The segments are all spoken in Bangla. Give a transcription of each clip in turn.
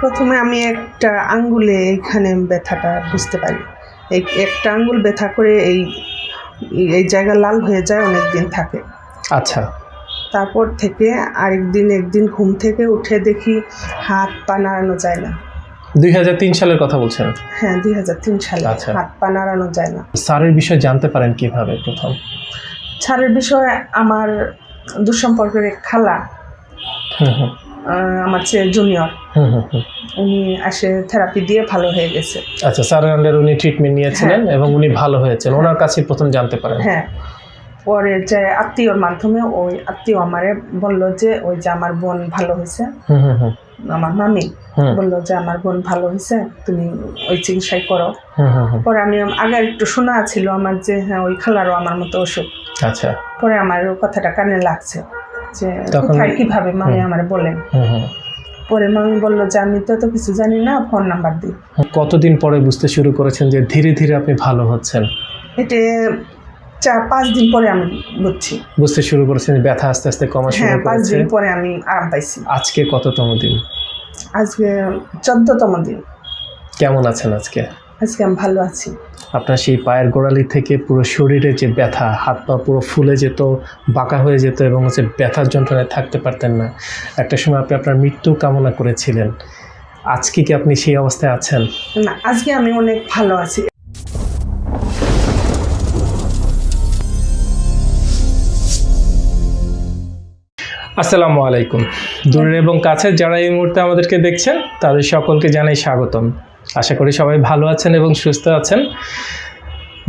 প্রথমে আমি একটা আঙ্গুলে এইখানে ব্যথাটা বুঝতে পারি। এই একটা আঙ্গুল ব্যথা করে এই এই জায়গা লাল হয়ে যায় অনেক দিন থাকে। আচ্ছা। তারপর থেকে আরেকদিন একদিন ঘুম থেকে উঠে দেখি হাত পা নাড়ানো যায় না। দুই হাজার তিন সালের কথা বলছেন? হ্যাঁ দুই হাজার তিন সালে আচ্ছা। হাত পা নাড়ানো যায় না। স্যারের বিষয়ে জানতে পারেন কীভাবে প্রথম? ছাড়ের বিষয়ে আমার দুঃসম্পর্কের এক খালা হুম হুম। আমার চেয়ে জুনিয়র। উনি আসে থেরাপি দিয়ে ভালো হয়ে গেছে। আচ্ছা স্যারের আন্ডার উনি ট্রিটমেন্ট নিয়েছিলেন এবং উনি ভালো হয়েছেন। ওনার কাছে প্রথম জানতে পারেন। হ্যাঁ। পরে যে আত্মীয়র মাধ্যমে ওই আত্মীয় আমারে বলল যে ওই যে আমার বোন ভালো হয়েছে। আমার মামি বলল যে আমার বোন ভালো হয়েছে তুমি ওই চিকিৎসাই করো। পরে আমি আগে একটু শোনা ছিল আমার যে হ্যাঁ ওই খালারও আমার মতো অসুখ। আচ্ছা। পরে আমার কথাটা কানে লাগছে। যে তখন- কোথায় কীভাবে মামি আমার বলেন পরে মামি বলল যে আমি তো তো কিছু জানি না ফোন নাম্বার দিই। কতদিন পরে বুঝতে শুরু করেছেন যে ধীরে ধীরে আপনি ভালো হচ্ছেন? এটা চার পাঁচ দিন পরে আমি বুঝছি। বুঝতে শুরু করেছেন ব্যথা আস্তে আস্তে কমা শুরু হ্যাঁ পাঁচ দিন পরে আমি আরাম পাইছি। আজকে কততম দিন? আজকে চোদ্দতম দিন। কেমন আছেন আজকে? আজকে আমি ভালো আছি। আপনার সেই পায়ের গোড়ালি থেকে পুরো শরীরে যে ব্যথা হাত পা পুরো ফুলে যেত বাঁকা হয়ে যেত এবং হচ্ছে ব্যথার যন্ত্রণায় থাকতে পারতেন না। একটা সময় আপনি আপনার মৃত্যু কামনা করেছিলেন। আজকে কি আপনি সেই অবস্থায় আছেন? না আজকে আমি অনেক ভালো আছি। আসসালামু আলাইকুম। দূরের এবং কাছের যারা এই মুহূর্তে আমাদেরকে দেখছেন তাদের সকলকে জানাই স্বাগতম। আশা করি সবাই ভালো আছেন এবং সুস্থ আছেন।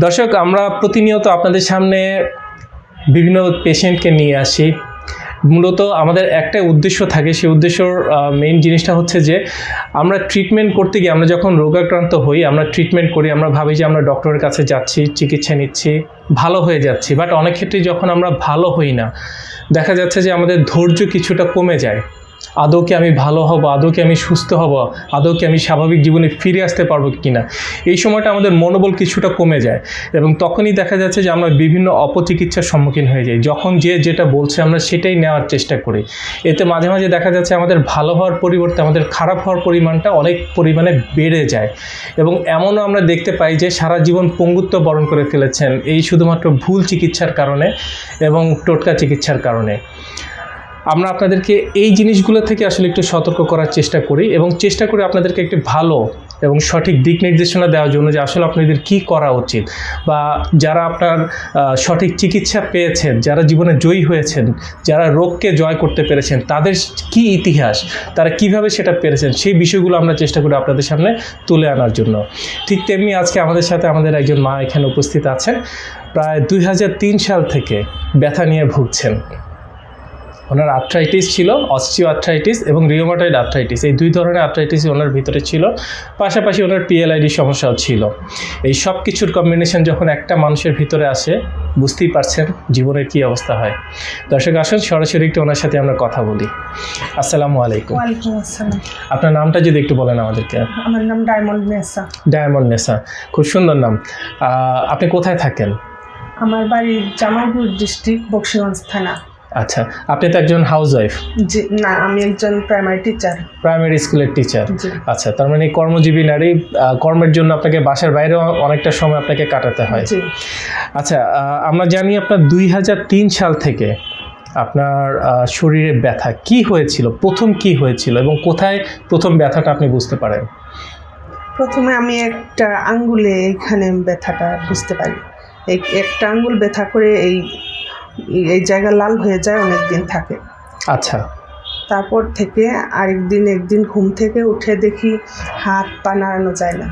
দর্শক, আমরা প্রতিনিয়ত আপনাদের সামনে বিভিন্ন পেশেন্টকে নিয়ে আসি। মূলত আমাদের একটা উদ্দেশ্য থাকে, সেই উদ্দেশ্যর মেইন জিনিসটা হচ্ছে যে, আমরা ট্রিটমেন্ট করতে গিয়ে আমরা যখন রোগাক্রান্ত হই, আমরা ট্রিটমেন্ট করি, আমরা ভাবি যে আমরা ডক্টরের কাছে যাচ্ছি, চিকিৎসা নিচ্ছি, ভালো হয়ে যাচ্ছি। বাট অনেক ক্ষেত্রে যখন আমরা ভালো হই না, দেখা যাচ্ছে যে আমাদের ধৈর্য কিছুটা কমে যায়। আদৌ কি আমি ভালো হব আদৌ কি আমি সুস্থ হব আদৌ কি আমি স্বাভাবিক জীবনে ফিরে আসতে পারব কি না এই সময়টা আমাদের মনোবল কিছুটা কমে যায় এবং তখনই দেখা যাচ্ছে যে আমরা বিভিন্ন অপচিকিৎসার সম্মুখীন হয়ে যাই। যখন যে যেটা বলছে আমরা সেটাই নেওয়ার চেষ্টা করি। এতে মাঝে মাঝে দেখা যাচ্ছে আমাদের ভালো হওয়ার পরিবর্তে আমাদের খারাপ হওয়ার পরিমাণটা অনেক পরিমাণে বেড়ে যায় এবং এমনও আমরা দেখতে পাই যে সারা জীবন পঙ্গুত্ব বরণ করে ফেলেছেন, এই শুধুমাত্র ভুল চিকিৎসার কারণে এবং টোটকা চিকিৎসার কারণে। আমরা আপনাদেরকে এই জিনিসগুলো থেকে আসলে একটু সতর্ক করার চেষ্টা করি এবং চেষ্টা করি আপনাদেরকে একটি ভালো এবং সঠিক দিক নির্দেশনা দেওয়ার জন্য যে আসলে আপনাদের কি করা উচিত বা যারা আপনার সঠিক চিকিৎসা পেয়েছেন, যারা জীবনে জয়ী হয়েছেন, যারা রোগকে জয় করতে পেরেছেন, তাদের কি ইতিহাস, তারা কীভাবে সেটা পেরেছেন, সেই বিষয়গুলো আমরা চেষ্টা করি আপনাদের সামনে তুলে আনার জন্য। ঠিক তেমনি আজকে আমাদের সাথে আমাদের একজন মা এখানে উপস্থিত আছেন। প্রায় দুই হাজার তিন সাল থেকে ব্যথা নিয়ে ভুগছেন। ওনার আর্থ্রাইটিস ছিল অস্টিও আর্থ্রাইটিস এবং রিওমাটয়েড আর্থ্রাইটিস এই দুই ধরনের আর্থ্রাইটিস ওনার ভিতরে ছিল। পাশাপাশি ওনার পিএলআইডি সমস্যাও ছিল। এই সব কিছুর কম্বিনেশন যখন একটা মানুষের ভিতরে আসে বুঝতেই পারছেন জীবনের কী অবস্থা হয়। দর্শক আসুন সরাসরি একটু ওনার সাথে আমরা কথা বলি। আসসালামু আলাইকুম। ওয়ালাইকুম আসসালাম। আপনার নামটা যদি একটু বলেন আমাদেরকে। আমার নাম ডায়মন্ড নেসা। ডায়মন্ড নেসা। খুব সুন্দর নাম। আপনি কোথায় থাকেন? আমার বাড়ি জামালপুর ডিস্ট্রিক্ট বক্সিগঞ্জ থানা। আচ্ছা আপনি তো একজন হাউস ওয়াইফ জি না আমি একজন প্রাইমারি টিচার প্রাইমারি স্কুলের টিচার আচ্ছা তার মানে কর্মজীবী নারী কর্মের জন্য আপনাকে বাসার বাইরেও অনেকটা সময় আপনাকে কাটাতে হয়। জি। আচ্ছা আমরা জানি আপনার দুই হাজার তিন সাল থেকে আপনার শরীরে ব্যথা। কি হয়েছিল? প্রথম কি হয়েছিল? এবং কোথায় প্রথম ব্যথাটা আপনি বুঝতে পারেন? প্রথমে আমি একটা আঙ্গুলে এখানে ব্যথাটা বুঝতে পারি। একটা আঙ্গুল ব্যথা করে এই এই জায়গা লাল হয়ে যায় অনেক দিন থাকে। আচ্ছা। তারপর থেকে আরেকদিন একদিন ঘুম থেকে উঠে দেখি হাত পা নাড়ানো যায় না।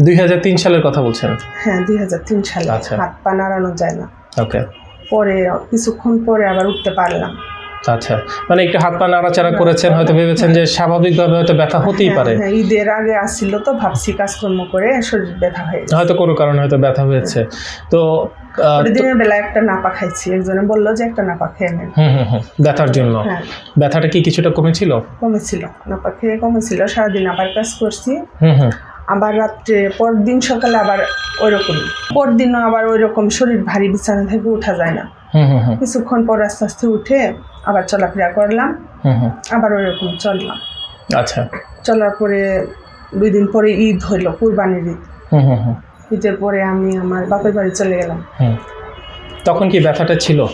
দুই হাজার তিন সালের কথা বলছেন? হ্যাঁ দুই হাজার তিন সালে আচ্ছা। হাত পা নাড়ানো যায় না। ওকে। পরে কিছুক্ষণ পরে আবার উঠতে পারলাম। আচ্ছা। মানে একটু হাত পা নাড়াচাড়া করেছেন হয়তো ভেবেছেন যে স্বাভাবিকভাবে হয়তো ব্যথা হতেই হ্যাঁ, পারে। হ্যাঁ, ঈদের আগে আসছিল তো ভাবছি কাজকর্ম করে শরীর ব্যথা হয়ে হয়তো কোনো কারণে হয়তো ব্যথা হয়েছে। তো দিনের বেলা একটা নাপা খাইছি একজনে বলল যে একটা নাপা খেয়ে নেন। ব্যথার জন্য। হ্যাঁ। ব্যথাটা কি কিছুটা কমেছিল? কমেছিল নাপা খেয়ে কমেছিল সারাদিন আবার কাজ করছি। আবার রাত্রে পরদিন সকালে আবার ওইরকম। পরদিনও আবার ওইরকম শরীর ভারী বিছানা থেকে উঠা যায় না। হুম হুম হুম। কিছুক্ষণ পর আস্তে আস্তে উঠে আবার চলাফেরা করলাম হুম হুম। আবার ওইরকম চললাম। আচ্ছা। চলার পরে দুই দিন পরে ঈদ হইল কুরবানির ঈদ। হুম হুম হুম। ঈদের পরে আমি আমার বাপের বাড়ি চলে গেলাম। হুম। তখন কি ব্যথাটা ছিল?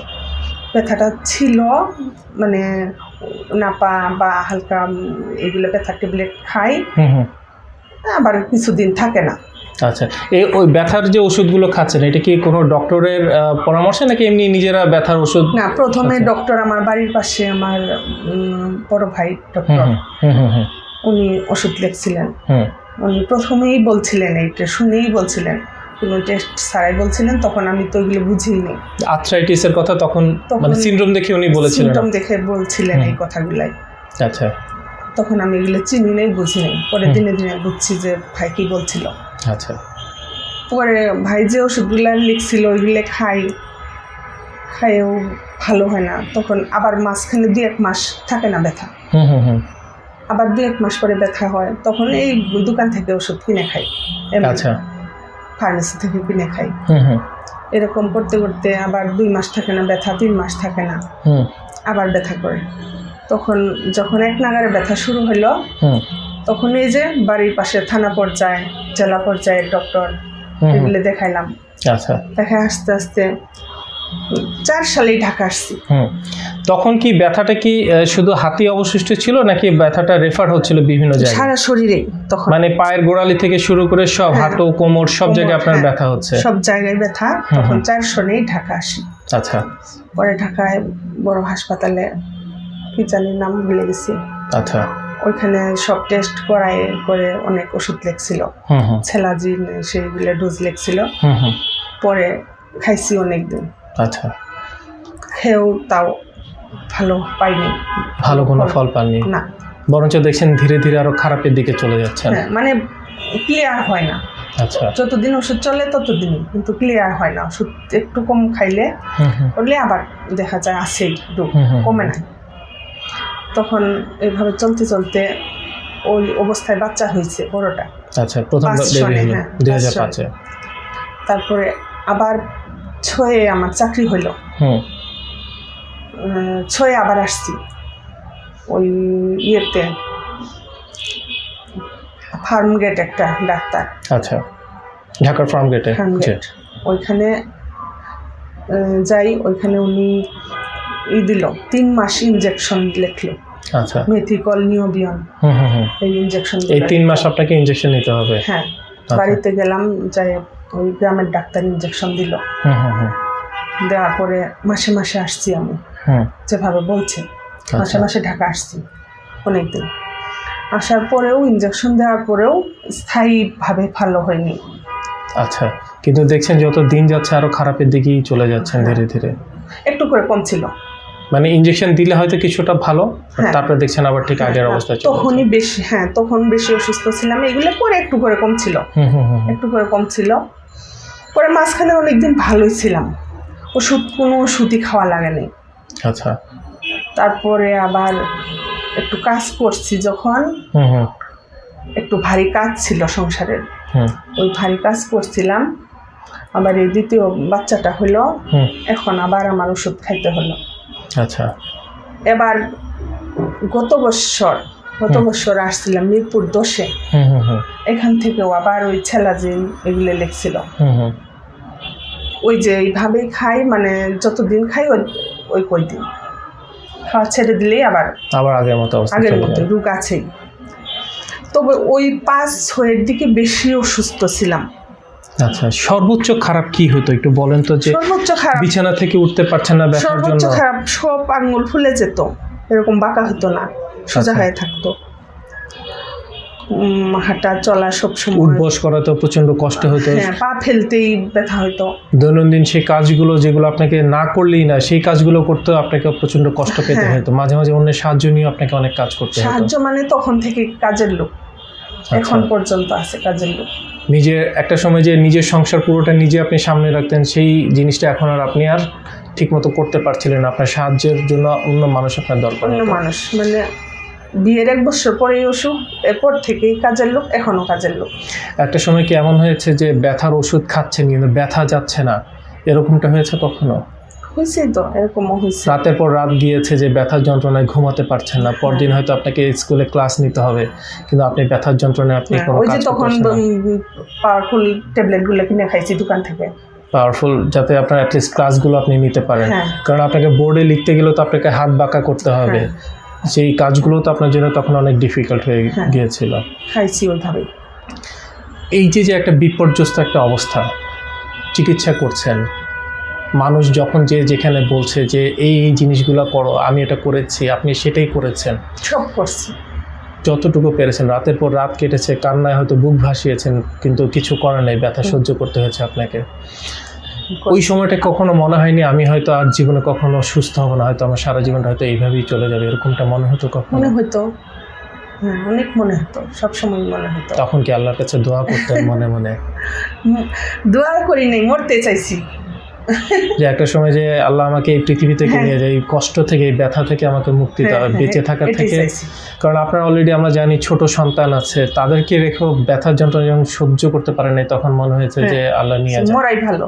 ব্যথাটা ছিল মানে নাপা বা হালকা এগুলো ব্যথা ট্যাবলেট খাই। আবার কিছুদিন থাকে না। আচ্ছা এই ওই ব্যথার যে ওষুধগুলো খাচ্ছেন এটা কি কোনো ডক্টরের পরামর্শে নাকি এমনি নিজেরা ব্যথার ওষুধ? না প্রথমে আচ্ছা। ডক্টর আমার বাড়ির পাশে আমার বড় ভাই ডক্টর। উনি ওষুধ লিখছিলেন। হুম। উনি প্রথমেই বলছিলেন এইটা শুনেই বলছিলেন। কোনো টেস্ট ছাড়াই বলছিলেন তখন আমি তো এগুলো বুঝিনি। আর্থ্রাইটিসের কথা তখন মানে সিনড্রোম দেখে উনি বলেছিলেন। সিমটম দেখে বলছিলেন এই কথাগুলাই। আচ্ছা। তখন আমি এগুলো চিনি নাই বুঝি নেই পরে দিনে দিনে বুঝছি যে ভাই কি বলছিল। আচ্ছা। পরে ভাই যে ওষুধগুলো লিখছিল ওইগুলো খাই। খাইও ভালো হয় না। তখন আবার মাঝখানে দু এক মাস থাকে না ব্যথা। হুম হুম হুম। আবার দু এক মাস পরে ব্যথা হয় তখন এই দোকান থেকে ওষুধ কিনে খাই। আচ্ছা। ফার্মেসি থেকে কিনে খাই। হুম হুম। এরকম করতে করতে আবার দুই মাস থাকে না ব্যথা তিন মাস থাকে না। আবার ব্যথা করে। তখন যখন এক নাগারে ব্যথা শুরু হলো তখন এই যে বাড়ির পাশে থানা পর্যায়ে জেলা পর্যায়ের ডক্টর। এগুলো দেখাইলাম। আচ্ছা। দেখে আস্তে আস্তে চার সালেই ঢাকা আসছি। তখন কি ব্যথাটা কি শুধু হাতি অবশিষ্ট ছিল নাকি ব্যথাটা রেফার হচ্ছিল বিভিন্ন জায়গায়? সারা শরীরে তখন। মানে পায়ের গোড়ালি থেকে শুরু করে সব হ্যাঁ। হাঁটু কোমর সব জায়গায় আপনার হ্যাঁ। ব্যথা হচ্ছে? সব জায়গায় ব্যথা। তখন চার সনেই ঢাকা আসি। আচ্ছা। পরে ঢাকায় বড় হাসপাতালে কি জানি নাম ভুলে গেছি। আচ্ছা। ওইখানে সব টেস্ট করাই করে অনেক ওষুধ লেখছিল ছেলাজিন সেইগুলো ডোজ লেখছিল হুম হুম। পরে খাইছি অনেক দিন আচ্ছা। খেয়েও তাও ভালো পাইনি। ভালো কোনো ফল। পাননি? না। বরঞ্চ দেখছেন ধীরে ধীরে আরও খারাপের দিকে চলে যাচ্ছেন। হ্যাঁ মানে ক্লিয়ার হয় না। আচ্ছা। যতদিন ওষুধ চলে ততদিনই কিন্তু ক্লিয়ার হয় না। ওষুধ একটু কম খাইলে করলে আবার দেখা যায় আছে একটু। কমে না। তখন এইভাবে চলতে চলতে ওই অবস্থায় বাচ্চা হয়েছে বড়টা। আচ্ছা প্রথম বেবি হলো হ্যাঁ, তারপরে আবার ছয়ে আমার চাকরি হুম। ছয়ে আবার আসছি। ওই ইয়েতে ফার্ম গেট একটা ডাক্তার। আচ্ছা ঢাকার ফার্ম গেটে ফার্ম গেট। ওইখানে যাই ওইখানে উনি ই দিল তিন মাস ইনজেকশন লিখলো। আচ্ছা। মেথিকল নিওবিয়ন। হুম হুম হুম। এই ইনজেকশন এই তিন মাস আপনাকে ইনজেকশন নিতে হবে? হ্যাঁ আচ্ছা। বাড়িতে গেলাম যাই ওই গ্রামের ডাক্তার ইনজেকশন দিল। দেওয়ার পরে মাসে মাসে আসছি আমি। হুম। যেভাবে বলছে মাসে আচ্ছা। মাসে ঢাকা আসছি অনেকদিন। আসার পরেও ইনজেকশন দেওয়ার পরেও স্থায়ীভাবে ভালো হয়নি। আচ্ছা কিন্তু দেখছেন যত দিন যাচ্ছে আরও খারাপের দিকেই চলে যাচ্ছেন ধীরে ধীরে। একটু করে কম ছিল। মানে ইনজেকশন দিলে হয়তো কিছুটা ভালো হ্যাঁ। তারপরে দেখছেন আবার ঠিক আগের অবস্থা চলে তখনই বেশি হ্যাঁ তখন বেশি অসুস্থ ছিলাম। এগুলো পরে একটু করে কম ছিল। হুম হুম হুম হুম। একটু করে কম ছিল। পরে মাঝখানে অনেকদিন ভালোই ছিলাম। ওষুধ কোনো ওষুধই খাওয়া লাগে লাগেনি আচ্ছা। তারপরে আবার একটু কাজ করছি যখন। একটু ভারী কাজ ছিল সংসারের। ওই ভারী কাজ করছিলাম। আবার এই দ্বিতীয় বাচ্চাটা হলো। এখন আবার আমার ওষুধ খাইতে হলো। আচ্ছা। এবার গত বছর গত। বছর আসছিলাম মিরপুর হুম এখান থেকেও আবার ওই ছেলা ছেলাজিন এগুলো লেখছিল। ওই যে এইভাবেই খাই মানে যতদিন খাই ওই ওই কয়দিন খাওয়া ছেড়ে দিলেই আবার আবার আগের মতো আগের মতো রোগ আছেই। তবে ওই পাঁচ ছয়ের দিকে বেশি অসুস্থ ছিলাম। আচ্ছা সর্বোচ্চ খারাপ কি হতো? একটু বলেন তো যে সর্বোচ্চ খারাপ বিছানা থেকে উঠতে পারছেন না ব্যথার জন্য। সর্বোচ্চ খারাপ সব আঙ্গুল ফুলে যেত এরকম বাঁকা হতো না সোজা আচ্ছা। হয়ে থাকতো। হাঁটা চলা সব সময়। উঠবস করাতে প্রচণ্ড কষ্ট হতো। হ্যাঁ পা ফেলতেই ব্যথা হতো। দৈনন্দিন সেই কাজগুলো যেগুলো আপনাকে না করলেই না সেই কাজগুলো করতে আপনাকে প্রচণ্ড কষ্ট পেতে হ্যাঁ। হতো। মাঝে মাঝে অন্যের সাহায্য নিয়ে আপনাকে অনেক কাজ করতে হতো। সাহায্য মানে তখন থেকে কাজের লোক। আচ্ছা। এখন পর্যন্ত আছে কাজের লোক। নিজের একটা সময় যে নিজের সংসার পুরোটা নিজে আপনি সামনে রাখতেন সেই জিনিসটা এখন আর আপনি আর ঠিকমতো করতে পারছিলেন না। আপনার সাহায্যের জন্য অন্য মানুষ আপনার দরকার অন্য মানুষ মানে বিয়ের এক বছর পরেই অসুখ এরপর থেকেই কাজের লোক এখনও কাজের লোক। একটা সময় কি এমন হয়েছে যে ব্যথার ওষুধ খাচ্ছেন কিন্তু ব্যথা যাচ্ছে না? এরকমটা হয়েছে কখনো? হয়েছে তো এরকমও হয়েছে। রাতের পর রাত গিয়েছে যে ব্যথার যন্ত্রণায় ঘুমাতে পারছেন না। পরদিন হয়তো আপনাকে স্কুলে ক্লাস নিতে হবে কিন্তু আপনি ব্যথার যন্ত্রণায় আপনি হ্যাঁ, কোনো ওই যে তখন পাওয়ারফুল ট্যাবলেটগুলো কিনে খাইছি দোকান থেকে। পাওয়ারফুল যাতে আপনার অ্যাটলিস্ট ক্লাসগুলো আপনি নিতে পারেন। হ্যাঁ। কারণ আপনাকে বোর্ডে লিখতে গেলেও তো আপনাকে হাত বাঁকা করতে হবে। হ্যাঁ। সেই কাজগুলো তো আপনার জন্য তখন অনেক ডিফিকাল্ট হয়ে হ্যাঁ। গিয়েছিল। খাইছি ওইভাবেই এই যে যে একটা বিপর্যস্ত একটা অবস্থা চিকিৎসা করছেন মানুষ যখন যে যেখানে বলছে যে এই এই জিনিসগুলো করো আমি এটা করেছি আপনি সেটাই করেছেন। সব করছি। যতটুকু পেরেছেন রাতের পর রাত কেটেছে কান্নায় হয়তো বুক ভাসিয়েছেন কিন্তু কিছু করার নেই ব্যথা সহ্য করতে হয়েছে আপনাকে। ওই সময়টা কখনো মনে হয়নি আমি হয়তো আর জীবনে কখনো সুস্থ হব না হয়তো আমার সারা জীবনটা হয়তো এইভাবেই চলে যাবে এরকমটা মনে হতো কখনো? মনে হতো। হ্যাঁ অনেক মনে হতো সবসময় মনে হতো। তখন কি আল্লাহর কাছে দোয়া করতেন মনে মনে? দোয়া করি নাই মরতে চাইছি। যে একটা সময় যে আল্লাহ আমাকে এই পৃথিবী থেকে হ্যাঁ। নিয়ে যায় এই কষ্ট থেকে এই ব্যথা থেকে আমাকে মুক্তি হ্যাঁ, দেওয়া হ্যাঁ, বেঁচে থাকার থেকে। কারণ আপনার অলরেডি আমরা জানি ছোট সন্তান আছে তাদেরকে রেখেও ব্যথার যন্ত্রণা যখন সহ্য করতে পারে নাই তখন মনে হয়েছে হ্যাঁ। যে আল্লাহ নিয়ে যায় মরাই ভালো।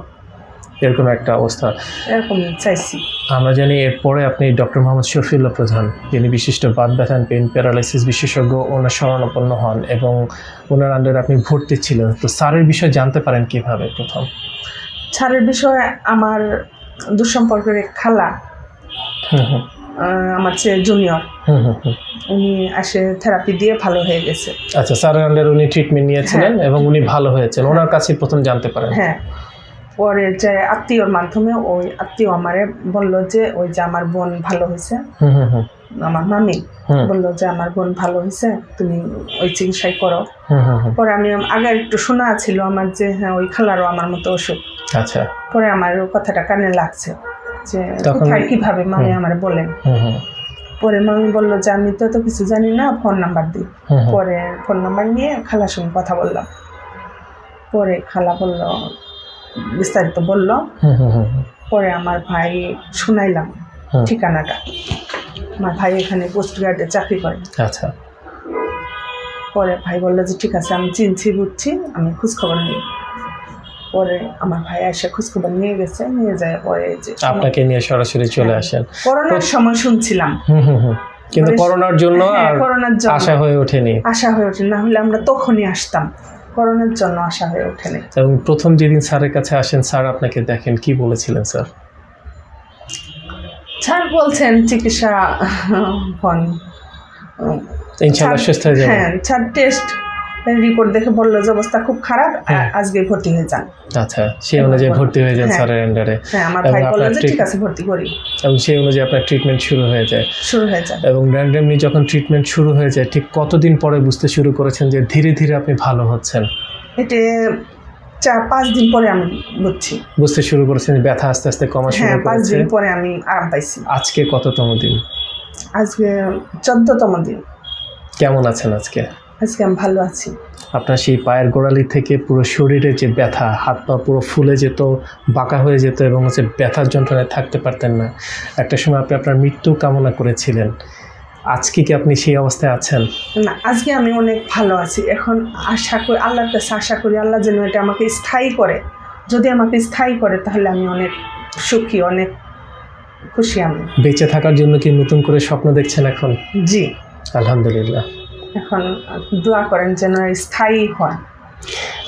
এরকম একটা অবস্থা। এরকম চাইছি। আমরা জানি এরপরে আপনি ডক্টর মোহাম্মদ শফিউল্লাহ প্রধান যিনি বিশিষ্ট বাদ ব্যথা পেন প্যারালাইসিস বিশেষজ্ঞ ওনার শরণাপন্ন হন এবং ওনার আন্ডারে আপনি ভর্তি ছিলেন। তো স্যারের বিষয়ে জানতে পারেন কীভাবে প্রথম? ছাড়ের বিষয়ে আমার দুঃসম্পর্কের খালা আমার চেয়ে জুনিয়র উনি আসে থেরাপি দিয়ে ভালো হয়ে গেছে। আচ্ছা স্যারের আন্ডারে উনি ট্রিটমেন্ট নিয়েছিলেন এবং উনি ভালো হয়েছেন। ওনার কাছে প্রথম জানতে পারেন। হ্যাঁ। পরে যে আত্মীয়র মাধ্যমে ওই আত্মীয় আমারে বলল যে ওই যে আমার বোন ভালো হয়েছে আমার মামি বলল যে আমার বোন ভালো হয়েছে তুমি ওই চিকিৎসাই করো। পরে আমি আগে একটু শোনা ছিল আমার যে হ্যাঁ ওই খালারও আমার মতো অসুখ আচ্ছা। পরে আমার কথাটা কানে লাগছে যে কোথায় কীভাবে? মামি। আমার বলেন পরে মামি বলল যে আমি তো তো কিছু জানি না ফোন নাম্বার দিই। পরে ফোন নাম্বার নিয়ে খালার সঙ্গে কথা বললাম। পরে খালা বলল বিস্তারিত বলল। পরে আমার ভাই শুনাইলাম ঠিকানাটা। আমার ভাই এখানে পোস্ট গার্ডে চাকরি করে। আচ্ছা। পরে ভাই বলল যে ঠিক আছে আমি চিনছি বুঝছি আমি খোঁজখবর নিই। পরে আমার ভাই এসে খোঁজখবর নিয়ে গেছে নিয়ে যায় পরে যে আপনাকে নিয়ে সরাসরি চলে আসেন। করোনার সময় শুনছিলাম। কিন্তু করোনার জন্য হ্যাঁ, আর করোনার জন্য। আশা হয়ে ওঠেনি। আশা হয়ে ওঠে না হলে আমরা তখনই আসতাম। করোনার জন্য আশা হয়ে ওঠেনি। এবং প্রথম যেদিন স্যারের কাছে আসেন স্যার আপনাকে দেখেন কি বলেছিলেন স্যার? স্যার বলছেন চিকিৎসা হন। ইনশাআল্লাহ সুস্থ হয়ে যাবেন। হ্যাঁ স্যার টেস্ট রিপোর্ট দেখে বলল যে অবস্থা খুব খারাপ হ্যাঁ। আজকে ভর্তি হয়ে যান। আচ্ছা সেই অনুযায়ী ভর্তি হয়ে যান হ্যাঁ। স্যারের আন্ডারে হ্যাঁ আমার ভাই বলল যে ঠিক- আছে ভর্তি করি। এবং সেই অনুযায়ী আপনার ট্রিটমেন্ট শুরু হয়ে যায়। শুরু হয়ে যায়। এবং র্যান্ডামলি যখন ট্রিটমেন্ট শুরু হয়ে যায় ঠিক কতদিন পরে বুঝতে শুরু করেছেন যে ধীরে ধীরে আপনি ভালো হচ্ছেন? এটা চার পাঁচ দিন পরে আমি বুঝছি। বুঝতে শুরু করেছেন ব্যথা আস্তে আস্তে কমা শুরু হ্যাঁ পাঁচ দিন পরে আমি আরাম পাইছি। আজকে কততম দিন? আজকে চোদ্দতম দিন। কেমন আছেন আজকে? আজকে আমি ভালো আছি। আপনার সেই পায়ের গোড়ালি থেকে পুরো শরীরে যে ব্যথা হাত পা পুরো ফুলে যেত বাঁকা হয়ে যেত এবং হচ্ছে ব্যথার যন্ত্রণায় থাকতে পারতেন না। একটা সময় আপনি আপনার মৃত্যু কামনা করেছিলেন। আজকে কি আপনি সেই অবস্থায় আছেন? না আজকে আমি অনেক ভালো আছি। এখন আশা করি আল্লাহর কাছে আশা করি আল্লাহ যেন এটা আমাকে স্থায়ী করে। যদি আমাকে স্থায়ী করে তাহলে আমি অনেক সুখী অনেক খুশি আমি। বেঁচে থাকার জন্য কি নতুন করে স্বপ্ন দেখছেন এখন? জি। আলহামদুলিল্লাহ। এখন দোয়া করেন যেন স্থায়ী হয়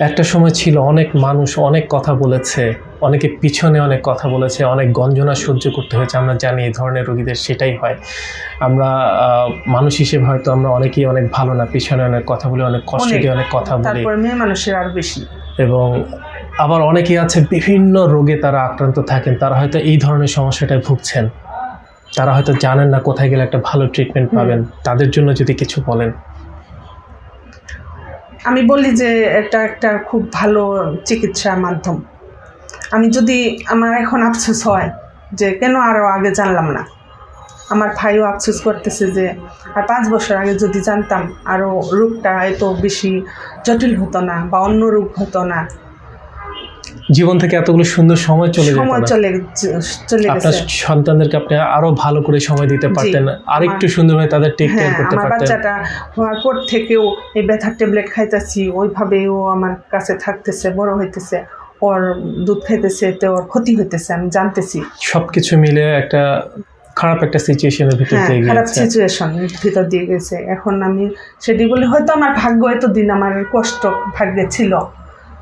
একটা সময় ছিল অনেক মানুষ অনেক কথা বলেছে অনেকে পিছনে অনেক কথা বলেছে অনেক গঞ্জনা সহ্য করতে হয়েছে। আমরা জানি এই ধরনের রোগীদের সেটাই হয়। আমরা মানুষ হিসেবে হয়তো আমরা অনেকেই অনেক ভালো না পিছনে অনেক কথা বলি অনেক কষ্ট দিয়ে অনেক কথা বলি। মেয়ে মানুষের আরও বেশি। এবং আবার অনেকেই আছে বিভিন্ন রোগে তারা আক্রান্ত থাকেন তারা হয়তো এই ধরনের সমস্যাটায় ভুগছেন। তারা হয়তো জানেন না কোথায় গেলে একটা ভালো ট্রিটমেন্ট পাবেন। তাদের জন্য যদি কিছু বলেন। আমি বলি যে এটা একটা খুব ভালো চিকিৎসা মাধ্যম। আমি যদি, আমার এখন আফসোস হয় যে কেন আরও আগে জানলাম না। আমার ভাইও আফসোস করতেছে যে, আর পাঁচ বছর আগে যদি জানতাম আরও রোগটা এত বেশি জটিল হতো না বা অন্য রোগ হতো না। জীবন থেকে এতগুলো সুন্দর সময় চলে যেত সময় চলে চলে আপনার সন্তানদেরকে আপনি আরও ভালো করে সময় দিতে পারতেন আরেকটু সুন্দরভাবে তাদের টেক কেয়ার হ্যাঁ করতে আমার পারতেন। বাচ্চাটা হওয়ার পর থেকেও এই ব্যথার ট্যাবলেট খাইতেছি ওইভাবেও আমার কাছে থাকতেছে বড় হইতেছে ওর দুধ খাইতেছে তো ওর ক্ষতি হইতেছে আমি জানতেছি। সবকিছু মিলে একটা খারাপ একটা সিচুয়েশনের ভিতর হ্যাঁ দিয়ে খারাপ গিয়েছে। সিচুয়েশন ভিতর দিয়ে গেছে। এখন আমি সেটি বলি হয়তো আমার ভাগ্য এতদিন আমার কষ্ট ভাগ্যে ছিল।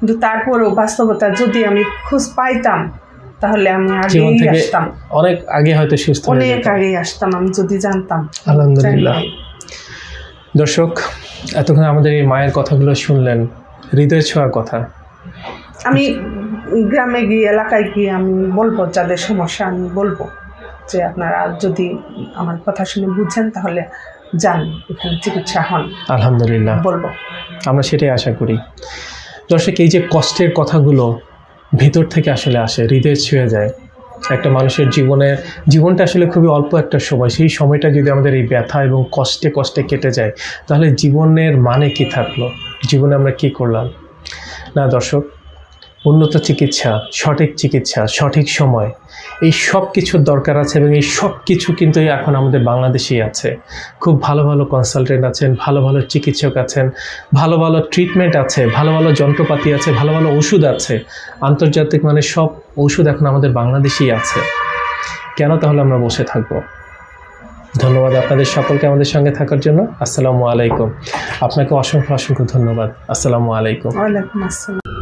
কিন্তু তারপরেও বাস্তবতা যদি আমি খোঁজ পাইতাম তাহলে আমি জীবন থেকে আসতাম। অনেক আগে হয়তো সুস্থ অনেক। আগেই আসতাম আমি যদি জানতাম। আলহামদুলিল্লাহ। দর্শক এতক্ষণ আমাদের এই মায়ের কথাগুলো শুনলেন হৃদয় ছোঁয়ার কথা। আমি গ্রামে গিয়ে এলাকায় গিয়ে আমি বলব যাদের সমস্যা আমি বলব যে আপনারা যদি আমার কথা শুনে বুঝেন তাহলে যান এখানে চিকিৎসা হন। আলহামদুলিল্লাহ। বলব। আমরা সেটাই আশা করি। দর্শক, এই যে কষ্টের কথাগুলো ভেতর থেকে আসলে আসে, হৃদয় ছুঁয়ে যায়। একটা মানুষের জীবনে, জীবনটা আসলে খুবই অল্প একটা সময়। সেই সময়টা যদি আমাদের এই ব্যথা এবং কষ্টে কষ্টে কেটে যায়, তাহলে জীবনের মানে কি থাকল? জীবনে আমরা কি করলাম? না, দর্শক উন্নত চিকিৎসা, সঠিক চিকিৎসা, সঠিক সময়, এই সব কিছুর দরকার আছে এবং এই সব কিছু কিন্তু এখন আমাদের বাংলাদেশেই আছে। খুব ভালো ভালো কনসালটেন্ট আছেন, ভালো ভালো চিকিৎসক আছেন, ভালো ভালো ট্রিটমেন্ট আছে, ভালো ভালো যন্ত্রপাতি আছে, ভালো ভালো ওষুধ আছে। আন্তর্জাতিক মানে সব ওষুধ এখন আমাদের বাংলাদেশেই আছে। কেন তাহলে আমরা বসে থাকব? ধন্যবাদ আপনাদের সকলকে আমাদের সঙ্গে থাকার জন্য। আসসালামু আলাইকুম। আপনাকে অসংখ্য অসংখ্য ধন্যবাদ। আসসালামু আলাইকুম। ওয়ালাইকুম আসসালাম।